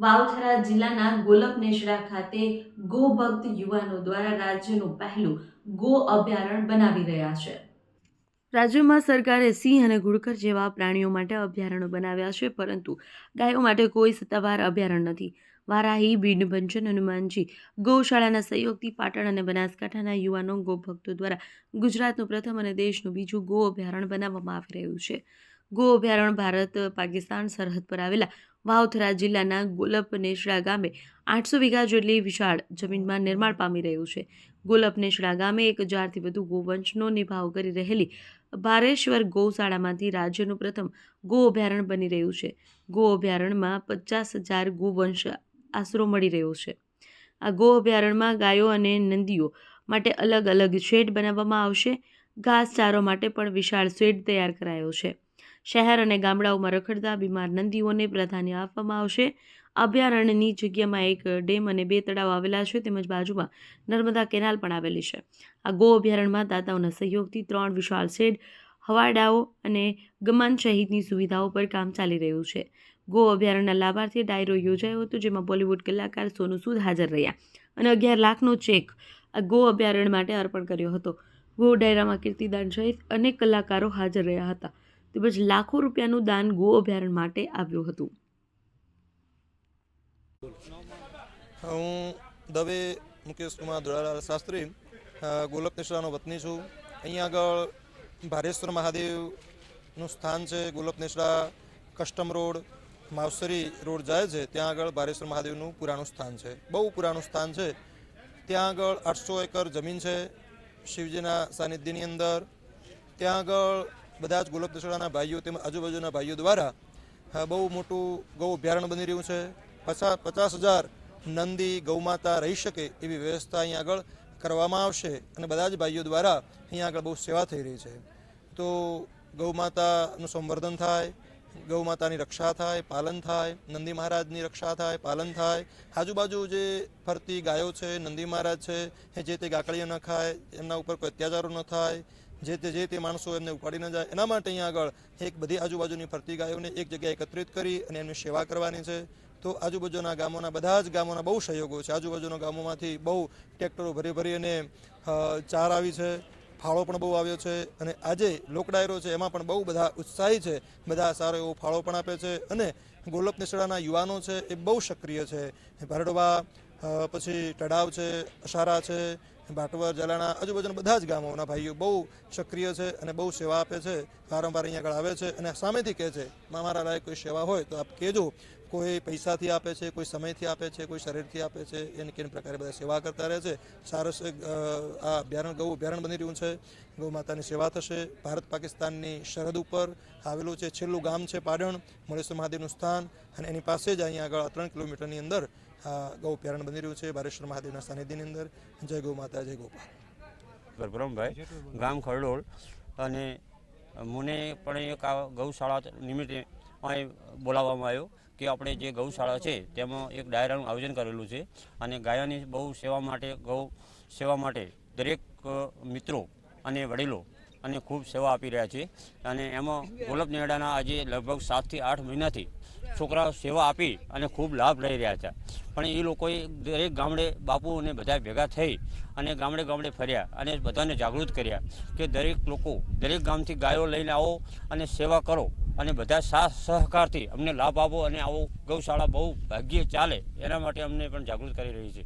વાવથરા જિલ્લાના ગોલકનેશડા ખાતે ગોભક્ત યુવાનો દ્વારા રાજ્યનું પહેલું ગો અભયારણ્ય બનાવી રહ્યા છે. રાજ્યમાં સરકારે સિંહ અને ઘુડખર જેવા પ્રાણીઓ માટે અભયારણ્યો બનાવ્યા છે, પરંતુ ગાયો માટે કોઈ સત્તાવાર અભયારણ્ય નથી. વારાહી ભીડભંજન હનુમાનજી, ગૌશાળાના સહયોગથી પાટણ અને બનાસકાંઠાના યુવાનો ગોભક્તો દ્વારા ગુજરાતનું પ્રથમ અને દેશનું બીજું ગો અભયારણ્ય બનાવવામાં આવી રહ્યું છે. ગો અભયારણ્ય ભારત, પાકિસ્તાન, સરહદ પર આવેલા વાવથરા જિલ્લાના ગોલપનેશડા ગામે આઠસો વીઘા જેટલી વિશાળ જમીનમાં નિર્માણ પામી રહ્યું છે. ગોલપનેશડા ગામે એક હજારથી વધુ ગોવંશનો નિભાવ કરી રહેલી ભારેશ્વર ગૌશાળામાંથી રાજ્યનું પ્રથમ ગો અભયારણ્ય બની રહ્યું છે. ગો અભયારણ્યમાં પચાસ હજાર ગોવંશ આશરો મળી રહ્યો છે. આ ગો અભયારણ્યમાં ગાયો અને નંદીઓ માટે અલગ અલગ શેડ બનાવવામાં આવશે. ઘાસચારો માટે પણ વિશાળ શેડ તૈયાર કરાયો છે. શહેર અને ગામડાઓમાં રખડતા બીમાર નંદીઓને પ્રાધાન્ય આપવામાં આવશે. અભયારણ્યની જગ્યામાં એક ડેમ અને બે તળાવ આવેલા છે, તેમજ બાજુમાં નર્મદા કેનાલ પણ આવેલી છે. આ ગો અભયારણ્યમાં દાતાઓના સહયોગથી ત્રણ વિશાળ શેડ, હવાડાઓ અને ગમન સહિતની સુવિધાઓ પર કામ ચાલી રહ્યું છે. ગો અભયારણ્યના લાભાર્થી ડાયરો યોજાયો હતો, જેમાં બોલિવૂડ કલાકાર સોનુ સૂદ હાજર રહ્યા અને અગિયાર લાખનો ચેક આ ગો અભયારણ્ય માટે અર્પણ કર્યો હતો. ગો ડાયરામાં કીર્તિદાન સહિત અનેક કલાકારો હાજર રહ્યા હતા. તેમજ લાખો રૂપિયાનું દાન ગો અભયારણ્ય માટે આવ્યું હતું. હું દવે મુકેશ કુમાર દોડાલાલ શાસ્ત્રી ગોલક નેસડાનો વતની છું. અહીંયા આગળ ભારેશ્વર મહાદેવનું સ્થાન છે, Golak Nesda custom road, Mavsari road જાય છે, ત્યાં આગળ ભારેશ્વર મહાદેવનું પુરાણું સ્થાન છે. બહુ પુરાણું સ્થાન છે. ત્યાં આગળ આઠસો એકર જમીન છે, શિવજીના સાનિધ્યની અંદર. ત્યાં આગળ બધા જ ગુલાબ નેસડાના ભાઈઓ તેમજ આજુબાજુના ભાઈઓ દ્વારા બહુ મોટું ગૌ અભયારણ્ય બની રહ્યું છે. પચાસ પચાસ હજાર નંદી ગૌમાતા રહી શકે એવી વ્યવસ્થા અહીંયા આગળ કરવામાં આવશે અને બધા જ ભાઈઓ દ્વારા અહીંયા આગળ બહુ સેવા થઈ રહી છે. તો ગૌમાતાનું સંવર્ધન થાય ગૌમાતાની રક્ષા થાય, પાલન થાય, નંદી મહારાજની રક્ષા થાય, પાલન થાય. આજુબાજુ જે ફરતી ગાયો છે, નંદી મહારાજ છે જે તે ગાકડીઓ ન ખાય, એમના ઉપર કોઈ અત્યાચારો ન થાય. જે તે જે તે માણસો એમને ઉપાડી ન જાય. એના માટે અહીંયા આગળ એક બધી આજુબાજુની ફરતી ગાયોને એક જગ્યાએ એકત્રિત કરી અને એમની સેવા કરવાની છે. તો આજુબાજુના ગામોના બધા જ ગામોના બહુ સહયોગો છે. આજુબાજુના ગામોમાંથી બહુ ટ્રેક્ટરો ભરી ભરી અને ચાર આવી છે. ફાળો પણ બહુ આવ્યો છે અને આજે લોકડાયરો છે એમાં પણ બહુ બધા ઉત્સાહી છે. બધા સારો એવો ફાળો પણ આપે છે અને ગોલપ નિસડાના યુવાનો છે એ બહુ સક્રિય છે. ભરડવા પછી તળાવ છે અસારા છે બાટવર જલાણા આજુબાજુના બધા જ ગામોના ભાઈઓ બહુ સક્રિય છે અને બહુ સેવા આપે છે. વારંવાર અહીંયા આગળ આવે છે અને સામેથી કહે છે મારા લાયક કોઈ સેવા હોય તો આપ કહેજો. કોઈ પૈસાથી આપે છે, કોઈ સમયથી આપે છે, કોઈ શરીરથી આપે છે, એની કેન પ્રકારે બધા સેવા કરતા રહે છે. સારસ આ અભ્યારણ, ગૌ અભ્યારણ બની રહ્યું છે. ગૌ માતાની સેવા થશે. ભારત પાકિસ્તાનની સરહદ ઉપર આવેલું છે છેલ્લું ગામ છે પાડણ. મળેશ્વર મહાદેવનું સ્થાન અને એની પાસે જ અહીંયા આગળ ત્રણ કિલોમીટરની અંદર આ ગૌ પ્યારણ બની રહ્યું છે બારેશ્વર મહાદેવના સાનિધ્યની અંદર. જય ગૌ માતા, જય ગોપાલ. પરબ્રહ્મભાઈ, ગામ ખરડોળ અને મને પણ એક આ ગૌશાળા નિમિત્તે અહીં બોલાવવામાં આવ્યો કે આપણે જે ગૌશાળા છે તેમાં એક ડાયરાનું આયોજન કરેલું છે અને ગાયોની બહુ સેવા માટે, ગૌ સેવા માટે દરેક મિત્રો અને વડીલો અને ખૂબ સેવા આપી રહ્યા છે. અને એમાં ગોલપ નેડાના આજે લગભગ સાતથી આઠ મહિનાથી છોકરાઓ સેવા આપી અને ખૂબ લાભ લઈ રહ્યા હતા પણ એ લોકોએ દરેક ગામડે બાપુને બધા ભેગા થઈ અને ગામડે ગામડે ફર્યા અને બધાને જાગૃત કર્યા કે દરેક લોકો, દરેક ગામથી ગાયો લઈને આવો અને સેવા કરો અને બધા સાથ સહકારથી અમને લાભ આપો અને આવો ગૌશાળા બહુ ભાગ્યે ચાલે એના માટે અમને પણ જાગૃત કરી રહી છે.